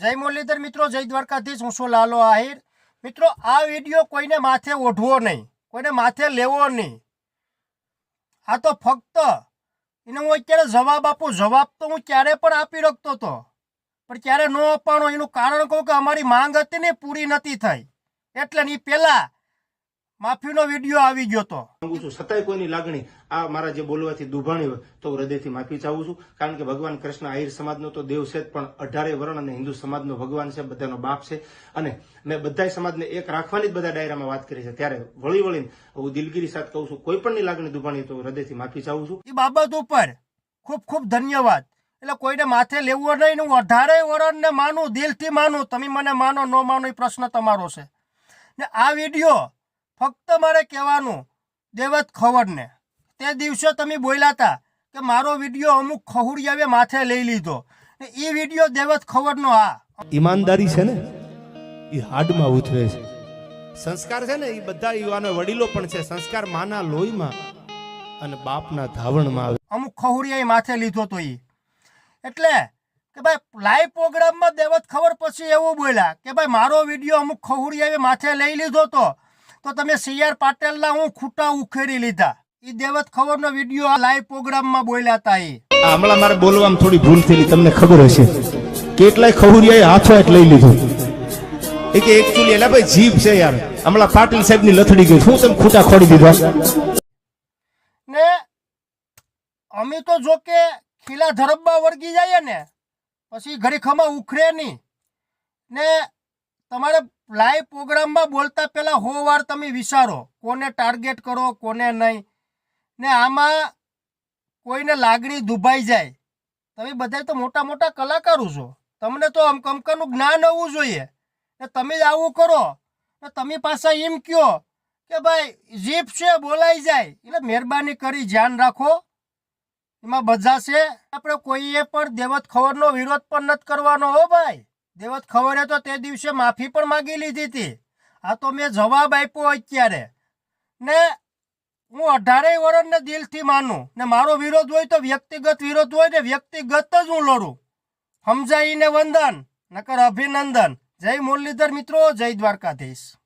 જય મુરલીધર મિત્રો, જય દ્વારકાધીશ, હું છું લાલો આહિર. મિત્રો, આ વીડિયો કોઈને માથે ઓઢવો નહીં, કોઈને માથે લેવો નહીં. આ તો ફક્ત એને હું અત્યારે જવાબ આપું, જવાબ તો હું ક્યારે પણ આપી શકતો હતો પણ ક્યારે ન અપાણો, એનું કારણ કહું કે અમારી માંગ હતી ને પૂરી નથી થઈ. એટલે ની પહેલા માફીનો વીડિયો આવી ગયો તો. માંગુ છું. છતાંય કોઈની લાગણી આ મારા જે બોલવાથી દુભાણી હોય તો હૃદયથી માફી ચાહું છું. કારણ કે ભગવાન કૃષ્ણ આહિર સમાજનો તો દેવ છે પણ અઢારે વર્ણ અને હિન્દુ સમાજનો ભગવાન છે બધાનો બાપ છે. અને મેં બધાય સમાજને એક રાખવાની જ બધા ડાયરામાં વાત કરી છે. ત્યારે વળી વળીને હું દિલગીરી સાથે કહું છું. કોઈ પણની લાગણી દુભાણી તો હૃદયથી માફી ચાહું છું. એ બાબત ઉપર ખૂબ ખૂબ ધન્યવાદ. એટલે કોઈને માથે લેવું નહીં હું અઢારે વરણને માનું દિલથી માનું. તમે મને માનો ન માનો એ પ્રશ્ન તમારો છે. ને આ વીડિયો ફક્ત મારે કહેવાનું દેવત ખવડને. તે દિવસે તમે બોલ્યા હતા કે મારો વીડિયો અમુક ખહુડિયાએ માથે લઈ લીધો. એ વીડિયો દેવત ખવડનો આ. ઈમાનદારી છે ને? એ હાડમાં ઉતરે છે. સંસ્કાર છે ને એ બધા યુવાનો વડીલો પણ છે. સંસ્કાર માના લોહીમાં અને બાપના ધાવણમાં આવે. અમુક ખહુડિયાએ માથે લીધો તો એ એટલે કે ભાઈ લાઈવ પ્રોગ્રામમાં દેવત ખબર પછી એવું બોલ્યા કે ભાઈ મારો વીડિયો અમુક ખહુડિયાએ માથે લઈ લીધો તો તો તમે સી આર પાટેલના હું ખૂટા ઉખેડી લીધા. એ દેવત ખબરનો વીડિયો લાઈવ પ્રોગ્રામમાં બોલ્યા હતા એ. આ હમણાં મારે બોલવામાં થોડી ભૂલ થયેલી તમને ખબર હશે. કેટલાય ખહુરિયાએ હાથો હાથ લઈ લીધું. એ કે એકચ્યુઅલી એલા ભાઈ જીભ છે યાર. હમણાં પાટીલ સાહેબની લથડી ગઈ. શું તમે ખૂટા ખોડી દીધા? ને અમે તો જો કે ખીલા ધરબમાં વળગી જઈએ ને પછી ઘડીખમાં ઉખરે નહીં. ને તમારે લાઈવ પ્રોગ્રામમાં બોલતા પહેલાં હો વાર તમે વિચારો, કોને ટાર્ગેટ કરો, કોને નહીં. ને આમાં કોઈને લાગણી દુભાઈ જાય. તમે બધા તો મોટા મોટા કલાકારો છો. તમને તો અમ કંકનું જ્ઞાન હોવું જોઈએ. ને તમે જ આવું કરો. ને તમે પાછા એમ કહો કે ભાઈ જીપ છે, બોલાઈ જાય. એટલે મહેરબાની કરી ધ્યાન રાખો. એમાં બધા છે. આપણે કોઈએ પણ દેવત ખબરનો વિરોધ પણ નથી કરવાનો હો ભાઈ. દેવત ખબરે તો તે દિવસે માફી પણ માગી લીધી હતી. આ તો મેં જવાબ આપ્યો અત્યારે. ને હું અઢારેય વર્ષને દિલથી માનું. ને મારો વિરોધ હોય તો વ્યક્તિગત વિરોધ હોય ને વ્યક્તિગત જ હું લડું. સમજાઈને વંદન, નકર અભિનંદન. જય મુરલીધર મિત્રો, જય દ્વારકાધીશ.